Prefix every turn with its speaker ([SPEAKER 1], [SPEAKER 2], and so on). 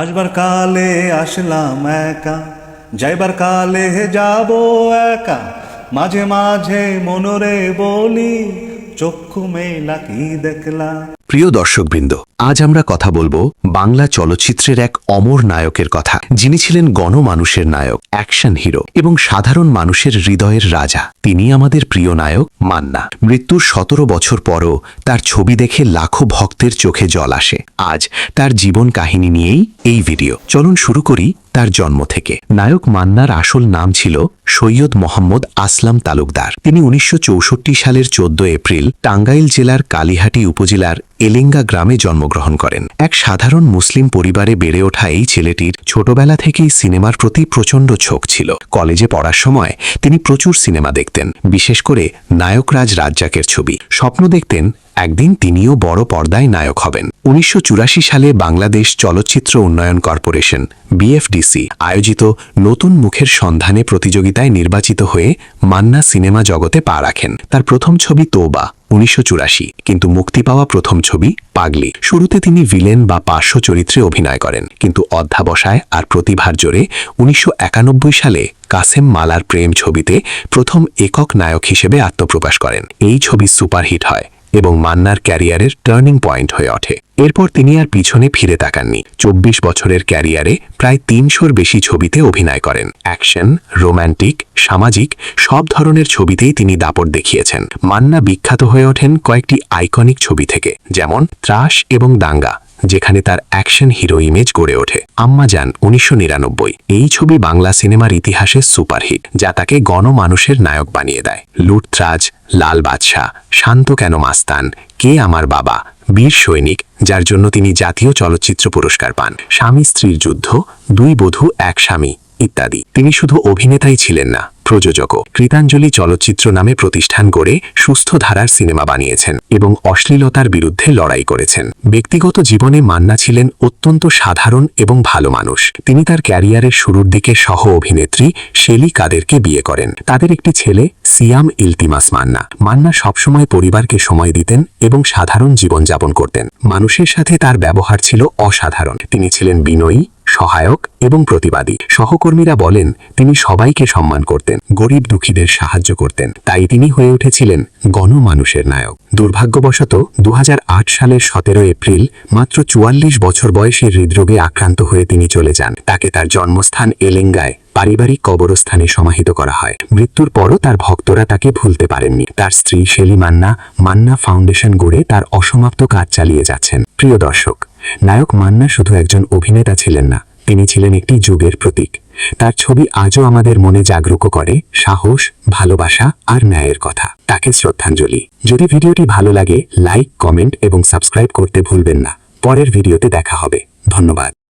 [SPEAKER 1] আসবার কালে আসলাম একা যাইবার কালে যাব একা মাঝে মাঝে মনরে বলি চক্ষু মেলা কি দেখলা
[SPEAKER 2] প্রিয় দর্শকবৃন্দ আজ আমরা কথা বলবো বাংলা চলচ্চিত্রের এক অমর নায়কের কথা যিনি ছিলেন গণমানুষের নায়ক অ্যাকশন হিরো এবং সাধারণ মানুষের হৃদয়ের রাজা তিনি আমাদের প্রিয় নায়ক মান্না মৃত্যুর সতেরো বছর পরও তার ছবি দেখে লাখো ভক্তের চোখে জল আসে আজ তার জীবন কাহিনী নিয়েই এই ভিডিও চলুন শুরু করি তার জন্ম থেকে নায়ক মান্নার আসল নাম ছিল সৈয়দ মোহাম্মদ আসলাম তালুকদার তিনি উনিশশো সালের চোদ্দ এপ্রিল টাঙ্গাইল জেলার কালিহাটি উপজেলার এলিঙ্গা গ্রামে জন্মগ্রহণ করেন এক সাধারণ মুসলিম পরিবারে বেড়ে ওঠা এই ছেলেটির ছোটবেলা থেকেই সিনেমার প্রতি প্রচণ্ড ঝোঁক ছিল কলেজে পড়ার সময় তিনি প্রচুর সিনেমা দেখতেন বিশেষ করে নায়করাজ রাজ্জাকের ছবি স্বপ্ন দেখতেন একদিন তিনিও বড় পর্দায় নায়ক হবেন উনিশশো সালে বাংলাদেশ চলচ্চিত্র উন্নয়ন কর্পোরেশন বিএফডিসি আয়োজিত নতুন মুখের সন্ধানে প্রতিযোগিতায় নির্বাচিত হয়ে মান্না সিনেমা জগতে পা রাখেন তার প্রথম ছবি তোবা উনিশশো কিন্তু মুক্তি পাওয়া প্রথম ছবি পাগলি শুরুতে তিনি ভিলেন বা পার্শ্ব চরিত্রে অভিনয় করেন কিন্তু অধ্যাবসায় আর প্রতিভার জোরে উনিশশো সালে কাসেম মালার প্রেম ছবিতে প্রথম একক নায়ক হিসেবে আত্মপ্রকাশ করেন এই ছবি সুপারহিট হয় এবং মান্নার ক্যারিয়ারের টার্নিং পয়েন্ট হয়ে ওঠে এরপর তিনি আর পিছনে ফিরে তাকাননি চব্বিশ বছরের ক্যারিয়ারে প্রায় তিনশোর বেশি ছবিতে অভিনয় করেন অ্যাকশন রোম্যান্টিক সামাজিক সব ধরনের ছবিতেই তিনি দাপট দেখিয়েছেন মান্না বিখ্যাত হয়ে ওঠেন কয়েকটি আইকনিক ছবি থেকে যেমন ত্রাস এবং দাঙ্গা যেখানে তার অ্যাকশন হিরো ইমেজ গড়ে ওঠে আম্মাজান উনিশশো এই ছবি বাংলা সিনেমার ইতিহাসে সুপারহিট যা তাকে গণমানুষের নায়ক বানিয়ে দেয় লুটরাজ লাল বাদশাহ শান্ত কেন মাস্তান কে আমার বাবা বীর সৈনিক যার জন্য তিনি জাতীয় চলচ্চিত্র পুরস্কার পান স্বামী স্ত্রীর যুদ্ধ দুই বধূ এক স্বামী ইত্যাদি তিনি শুধু অভিনেতাই ছিলেন না প্রযোজক কৃতাঞ্জলি চলচ্চিত্র নামে প্রতিষ্ঠান গড়ে সুস্থ ধারার সিনেমা বানিয়েছেন এবং অশ্লীলতার বিরুদ্ধে লড়াই করেছেন ব্যক্তিগত জীবনে মান্না ছিলেন অত্যন্ত সাধারণ এবং ভালো মানুষ তিনি তার ক্যারিয়ারের শুরুর দিকে সহ অভিনেত্রী শেলি কাদেরকে বিয়ে করেন তাদের একটি ছেলে সিয়াম ইলতিমাস মান্না মান্না সবসময় পরিবারকে সময় দিতেন এবং সাধারণ জীবনযাপন করতেন মানুষের সাথে তার ব্যবহার ছিল অসাধারণ তিনি ছিলেন বিনয়ী সহায়ক এবং প্রতিবাদী সহকর্মীরা বলেন তিনি সবাইকে সম্মান করতেন গরিব দুঃখীদের সাহায্য করতেন তাই তিনি হয়ে উঠেছিলেন গণমানুষের নায়ক দুর্ভাগ্যবশত দু সালের সতেরো এপ্রিল মাত্র চুয়াল্লিশ বছর বয়সে হৃদরোগে আক্রান্ত হয়ে তিনি চলে যান তাকে তার জন্মস্থান এলেঙ্গায় পারিবারিক কবরস্থানে সমাহিত করা হয় মৃত্যুর পরও তার ভক্তরা তাকে ভুলতে পারেননি তার স্ত্রী শেলি মান্না মান্না ফাউন্ডেশন গড়ে তার অসমাপ্ত কাজ চালিয়ে যাচ্ছেন প্রিয় দর্শক নায়ক মান্না শুধু একজন অভিনেতা ছিলেন না তিনি ছিলেন একটি যুগের প্রতীক তার ছবি আজও আমাদের মনে জাগরুক করে সাহস ভালোবাসা আর ন্যায়ের কথা তাকে শ্রদ্ধাঞ্জলি যদি ভিডিওটি ভালো লাগে লাইক কমেন্ট এবং সাবস্ক্রাইব করতে ভুলবেন না পরের ভিডিওতে দেখা হবে ধন্যবাদ